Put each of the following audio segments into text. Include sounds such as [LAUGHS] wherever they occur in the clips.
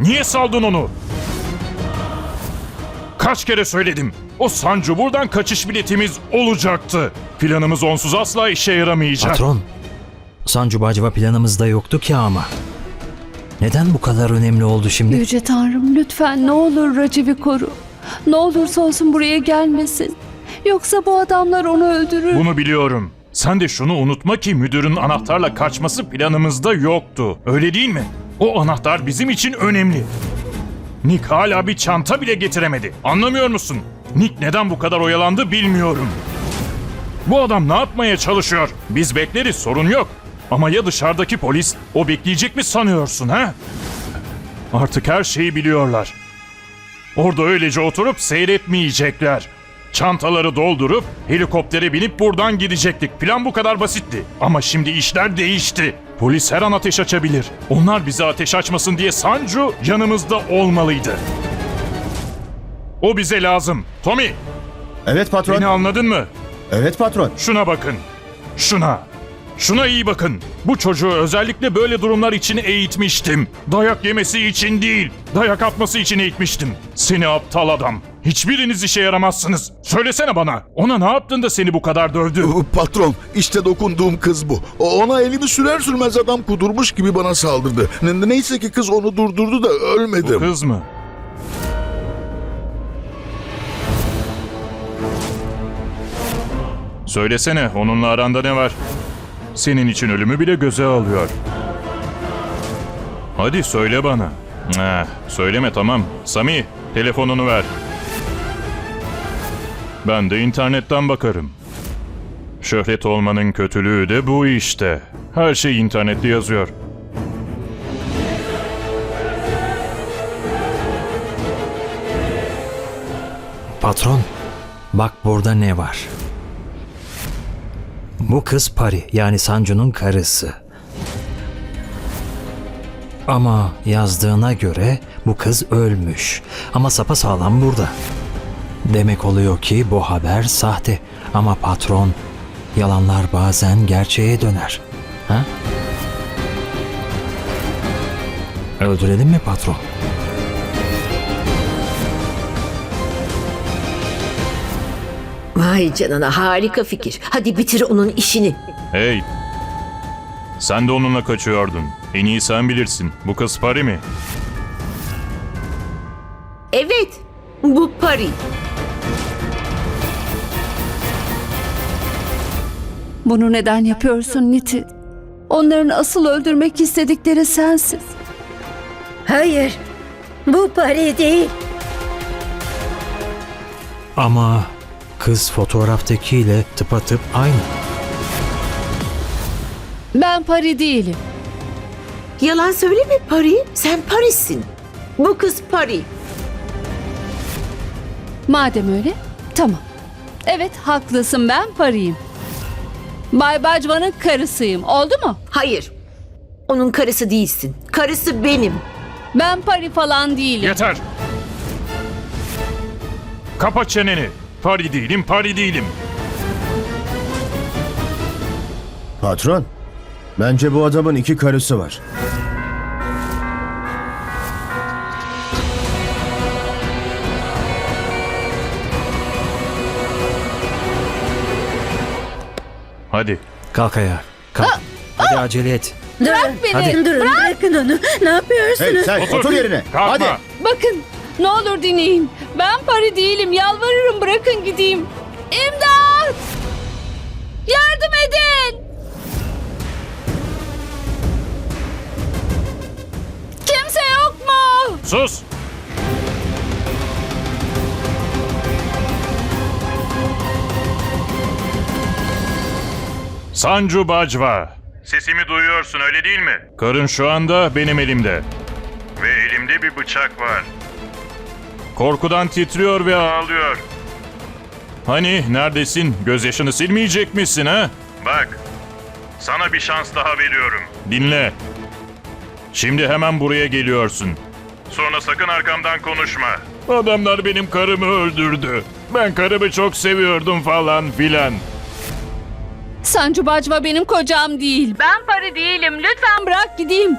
Niye saldın onu? Kaç kere söyledim. O Sancu buradan kaçış biletimiz olacaktı. Planımız onsuz asla işe yaramayacak. Patron, Sancu Bacva planımızda yoktu ki ama. Neden bu kadar önemli oldu şimdi? Yüce Tanrım lütfen ne olur Raciv'i koru. Ne olursa olsun buraya gelmesin. Yoksa bu adamlar onu öldürür. Bunu biliyorum. Sen de şunu unutma ki müdürün anahtarla kaçması planımızda yoktu. Öyle değil mi? O anahtar bizim için önemli. Nick hala bir çanta bile getiremedi. Anlamıyor musun? Nick neden bu kadar oyalandı bilmiyorum. Bu adam ne yapmaya çalışıyor? Biz bekleriz sorun yok. Ama ya dışarıdaki polis o bekleyecek mi sanıyorsun ha? Artık her şeyi biliyorlar. Orada öylece oturup seyretmeyecekler. Çantaları doldurup helikoptere binip buradan gidecektik. Plan bu kadar basitti. Ama şimdi işler değişti. Polis her an ateş açabilir. Onlar bize ateş açmasın diye Sancu yanımızda olmalıydı. O bize lazım. Tommy, Evet patron. beni anladın mı? Evet patron. Şuna bakın. Şuna. Şuna iyi bakın. Bu çocuğu özellikle böyle durumlar için eğitmiştim. Dayak yemesi için değil, dayak atması için eğitmiştim. Seni aptal adam. Hiçbiriniz işe yaramazsınız. Söylesene bana. Ona ne yaptın da seni bu kadar dövdü? Patron, işte dokunduğum kız bu. Ona elini sürer sürmez adam kudurmuş gibi bana saldırdı. Ne- Neyse ki kız onu durdurdu da ölmedim. Kız mı? Söylesene onunla aranda ne var? Senin için ölümü bile göze alıyor. Hadi söyle bana. Eh, söyleme tamam. Sami telefonunu ver. Ben de internetten bakarım. Şöhret olmanın kötülüğü de bu işte. Her şey internette yazıyor. Patron, bak burada ne var. Bu kız Pari, yani Sancu'nun karısı. Ama yazdığına göre bu kız ölmüş. Ama sapasağlam burada. Demek oluyor ki bu haber sahte. Ama patron, yalanlar bazen gerçeğe döner. Ha? Öldürelim mi patron? Vay canına harika fikir. Hadi bitir onun işini. Hey! Sen de onunla kaçıyordun. En iyi sen bilirsin. Bu kız Pari mi? Evet, bu Pari. Bunu neden yapıyorsun Niti? Onların asıl öldürmek istedikleri sensin. Hayır, bu Pari değil. Ama kız fotoğraftakiyle tıpatıp aynı. Ben Pari değilim. Yalan söyleme Pari. Sen Paris'sin. Bu kız Pari. Madem öyle, tamam. Evet, haklısın ben Pari'yim. Bay Bacva'nın karısıyım. Oldu mu? Hayır. Onun karısı değilsin. Karısı benim. Ben Pari falan değilim. Yeter! Kapat çeneni. Pari değilim, pari değilim. Patron. Bence bu adamın iki karısı var. Hadi. Kalk ayağa. Kalk. Hadi acele et. Bırak beni. Hadi. Durun bırakın onu. Ne yapıyorsunuz? Hey sen otur, yerine. Kalkma. Hadi. Bakın, ne olur dinleyin. Ben Pari değilim. Yalvarırım bırakın gideyim. İmdat! Yardım edin! Kimse yok mu? Sus! Sancu Bacva. Sesimi duyuyorsun öyle değil mi? Karın şu anda benim elimde. Ve elimde bir bıçak var. Korkudan titriyor ve ağlıyor. Hani neredesin? Gözyaşını silmeyecek misin ha? Bak. Sana bir şans daha veriyorum. Dinle. Şimdi hemen buraya geliyorsun. Sonra sakın arkamdan konuşma. Adamlar benim karımı öldürdü. Ben karımı çok seviyordum falan filan. Sancu Bacva benim kocam değil. Ben Pari değilim. Lütfen bırak gideyim.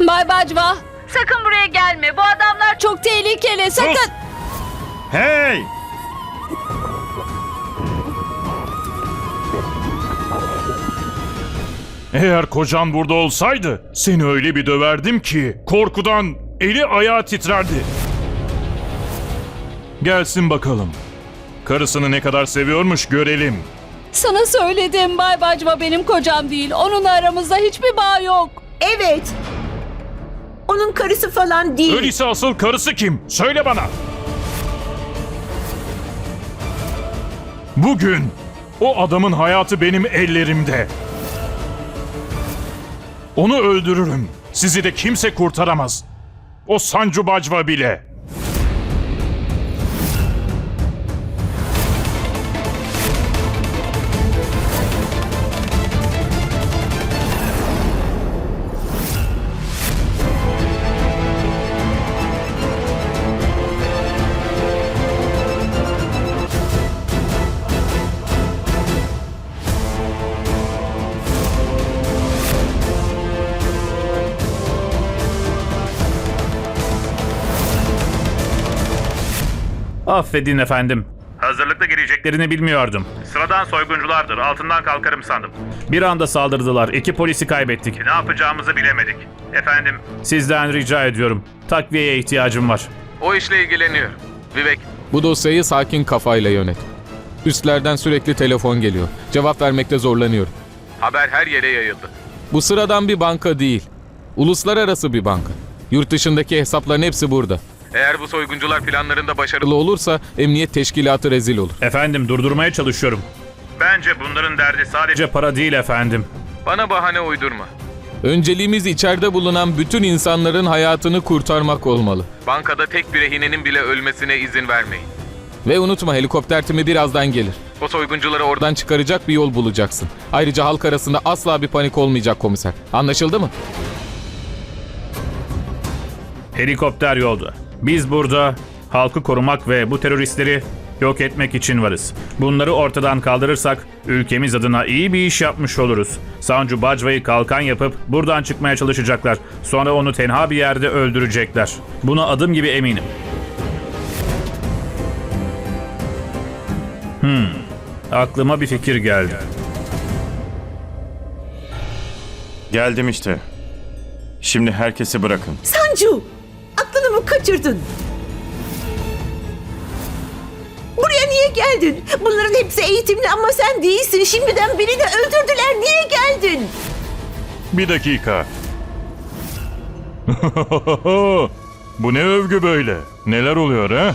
Bay Bacva. Sakın buraya gelme. Bu adamlar çok tehlikeli. Sakın. Hey! Eğer kocan burada olsaydı seni öyle bir döverdim ki korkudan eli ayağı titrerdi. Gelsin bakalım. Karısını ne kadar seviyormuş görelim. Sana söyledim Bay Bacva benim kocam değil. Onunla aramızda hiçbir bağ yok. Evet. Onun karısı falan değil. Öyleyse asıl karısı kim? Söyle bana. Bugün o adamın hayatı benim ellerimde. Onu öldürürüm. Sizi de kimse kurtaramaz. O Sancu Bacva bile. Affedin efendim. Hazırlıklı geleceklerini bilmiyordum. Sıradan soygunculardır. Altından kalkarım sandım. Bir anda saldırdılar. İki polisi kaybettik. Ne yapacağımızı bilemedik. Efendim. Sizden rica ediyorum. Takviyeye ihtiyacım var. O işle ilgileniyor. Vivek, Bu dosyayı sakin kafayla yönet. Üstlerden sürekli telefon geliyor. Cevap vermekte zorlanıyorum. haber her yere yayıldı. Bu sıradan bir banka değil. Uluslararası bir banka. Yurt dışındaki hesapların hepsi burada. Eğer bu soyguncular planlarında başarılı olursa emniyet teşkilatı rezil olur. Efendim durdurmaya çalışıyorum. Bence bunların derdi sadece para değil efendim. bana bahane uydurma. Önceliğimiz içeride bulunan bütün insanların hayatını kurtarmak olmalı. Bankada tek bir rehinenin bile ölmesine izin vermeyin. Ve unutma helikopter timi birazdan gelir. O soyguncuları oradan Oradan çıkaracak bir yol bulacaksın. Ayrıca halk arasında asla bir panik olmayacak komiser. Anlaşıldı mı? Helikopter yolda. Biz burada halkı korumak ve bu teröristleri yok etmek için varız. Bunları ortadan kaldırırsak ülkemiz adına iyi bir iş yapmış oluruz. Sancu Bacva'yı kalkan yapıp buradan çıkmaya çalışacaklar. Sonra onu tenha bir yerde öldürecekler. Buna adım gibi eminim. Hmm. Aklıma bir fikir geldi. Geldim işte. Şimdi herkesi bırakın. Sancu, kaçırdın? Buraya niye geldin? Bunların hepsi eğitimli ama sen değilsin. Şimdiden beni de öldürdüler. Niye geldin? Bir dakika. [LAUGHS] Bu ne övgü böyle? Neler oluyor ha?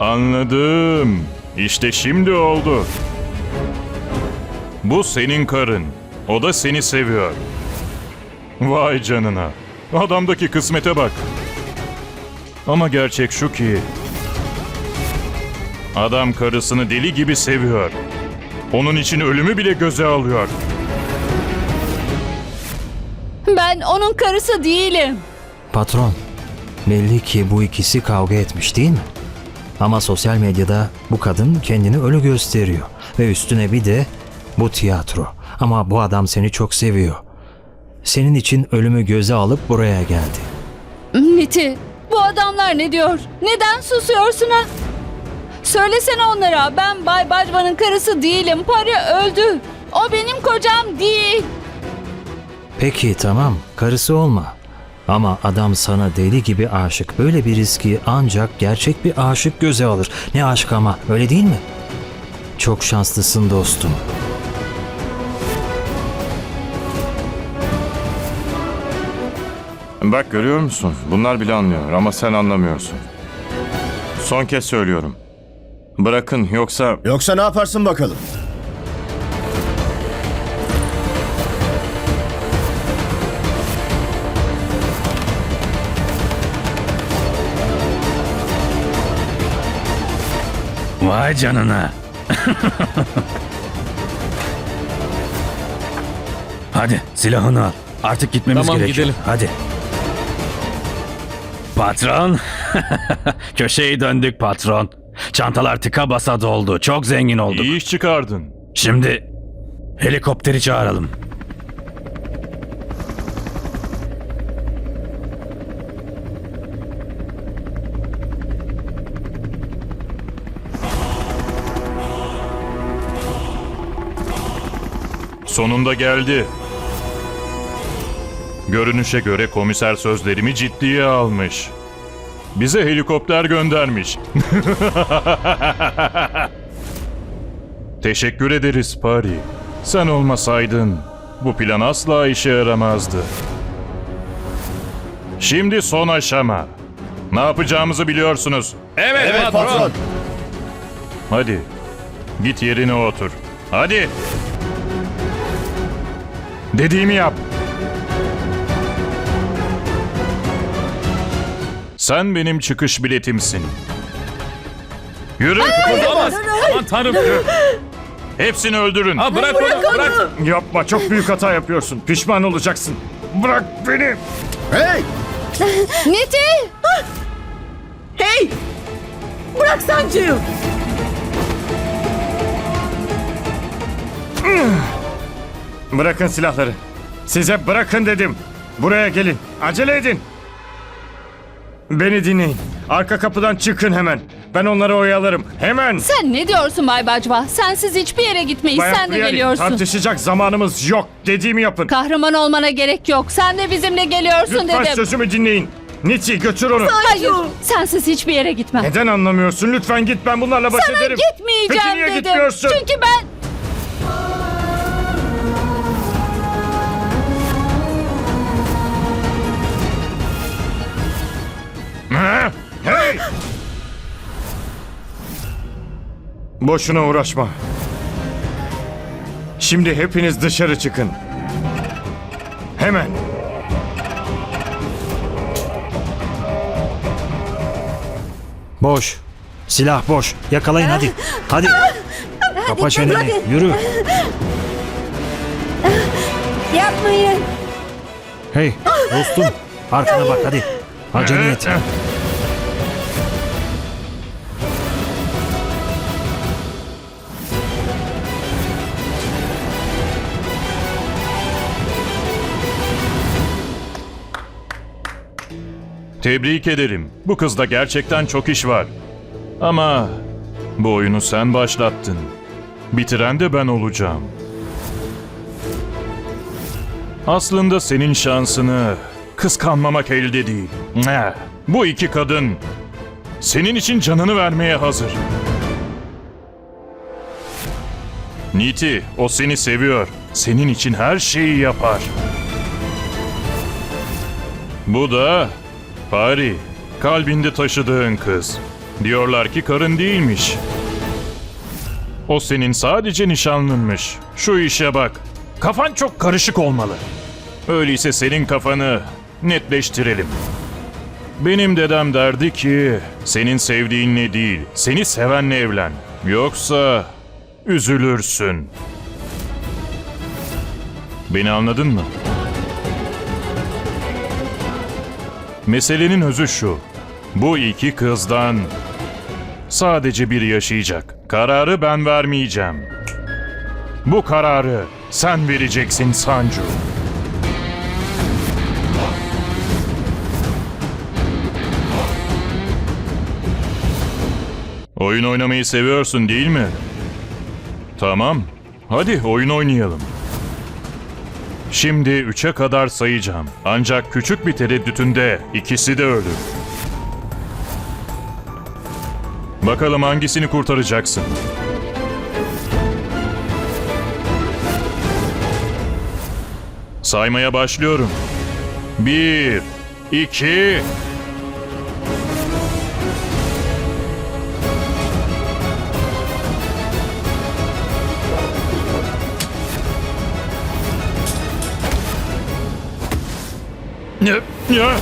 Anladım. İşte şimdi oldu. Bu senin karın. O da seni seviyor. Vay canına. Adamdaki kısmete bak. Ama gerçek şu ki... Adam karısını deli gibi seviyor. Onun için ölümü bile göze alıyor. Ben onun karısı değilim. Patron, belli ki bu ikisi kavga etmiş değil mi? Ama sosyal medyada bu kadın kendini ölü gösteriyor. Ve üstüne bir de bu tiyatro. Ama bu adam seni çok seviyor. Senin için ölümü göze alıp buraya geldi. Niti, bu adamlar ne diyor? Neden susuyorsun ha? Söylesene onlara ben Bay Bacva'nın karısı değilim. Pari öldü. O benim kocam değil. Peki tamam, karısı olma. Ama adam sana deli gibi aşık. Böyle bir riski ancak gerçek bir aşık göze alır. Ne aşk ama, öyle değil mi? Çok şanslısın dostum. Bak görüyor musun? Bunlar bile anlıyor ama sen anlamıyorsun. Son kez söylüyorum. Bırakın yoksa Yoksa ne yaparsın bakalım? Vay canına. Hadi silahını al. Artık gitmemiz Tamam, gerekiyor. gidelim. Hadi patron. [LAUGHS] Köşeyi döndük patron. Çantalar tıka basa doldu. Çok zengin olduk. İyi iş çıkardın. Şimdi helikopteri çağıralım. Sonunda geldi. Görünüşe göre komiser sözlerimi ciddiye almış. Bize helikopter göndermiş. [LAUGHS] Teşekkür ederiz Pari. Sen olmasaydın bu plan asla işe yaramazdı. Şimdi son aşama. Ne yapacağımızı biliyorsunuz. Evet, patron. Hadi. Git yerine otur. Hadi. Dediğimi yap. Sen benim çıkış biletimsin. Yürü. Olamaz. Aman tanrım. Hepsini öldürün. Ha, bırak onu. Bırak. Yapma çok büyük hata yapıyorsun. Pişman olacaksın. Bırak beni. Hey! Niti! Hey! Bırak sancıyı. Bırakın silahları. Size bırakın dedim. Buraya gelin. Acele edin. Beni dinleyin. Arka kapıdan çıkın hemen. Ben onları oyalarım. Hemen. Sen ne diyorsun Bay Bacva? Sensiz hiçbir yere gitmeyiz. Bayan Sen de Priyali, geliyorsun. Tartışacak zamanımız yok. Dediğimi yapın. Kahraman olmana gerek yok. Sen de bizimle geliyorsun Lütfen dedim. sözümü dinleyin. Niti götür onu. Hayır. Sensiz hiçbir yere gitmem. Neden anlamıyorsun? Lütfen git ben bunlarla baş Sana ederim. gitmeyeceğim Peki niye dedim. gitmiyorsun? Çünkü ben... Ha? Hey! Boşuna uğraşma. Şimdi hepiniz dışarı çıkın. Hemen. Boş. Silah boş. Yakalayın hadi. Hadi. Kapa çeneni. Yürü. Yapmayın. Hey dostum. Arkana bak hadi. Acele et. Tebrik ederim. Bu kızda gerçekten çok iş var. Ama bu oyunu sen başlattın. Bitiren de ben olacağım. Aslında senin şansını kıskanmamak elde değil. Bu iki kadın senin için canını vermeye hazır. Niti, o seni seviyor. Senin için her şeyi yapar. Bu da Pari, kalbinde taşıdığın kız. Diyorlar ki karın değilmiş. O senin sadece nişanlınmış. Şu işe bak. Kafan çok karışık olmalı. Öyleyse senin kafanı netleştirelim. Benim dedem derdi ki senin sevdiğinle değil, seni sevenle evlen. Yoksa üzülürsün. Beni anladın mı? Meselenin özü şu. Bu iki kızdan sadece biri yaşayacak. Kararı ben vermeyeceğim. Bu kararı sen vereceksin Sancu. Oyun oynamayı seviyorsun değil mi? Tamam. Hadi oyun oynayalım. Şimdi üçe kadar sayacağım. Ancak küçük bir tereddütünde ikisi de ölür. Bakalım hangisini kurtaracaksın? Saymaya başlıyorum. Bir, iki... Ya?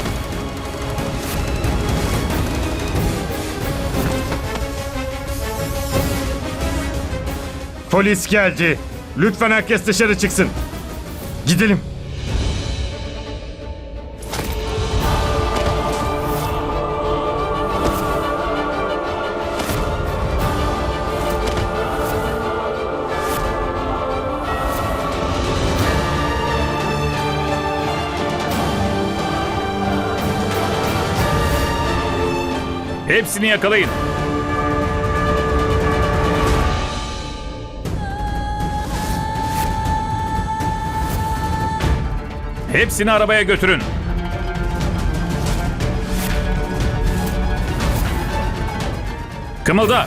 Polis geldi. Lütfen herkes dışarı çıksın. Gidelim. Hepsini yakalayın. Hepsini arabaya götürün. Kımılda!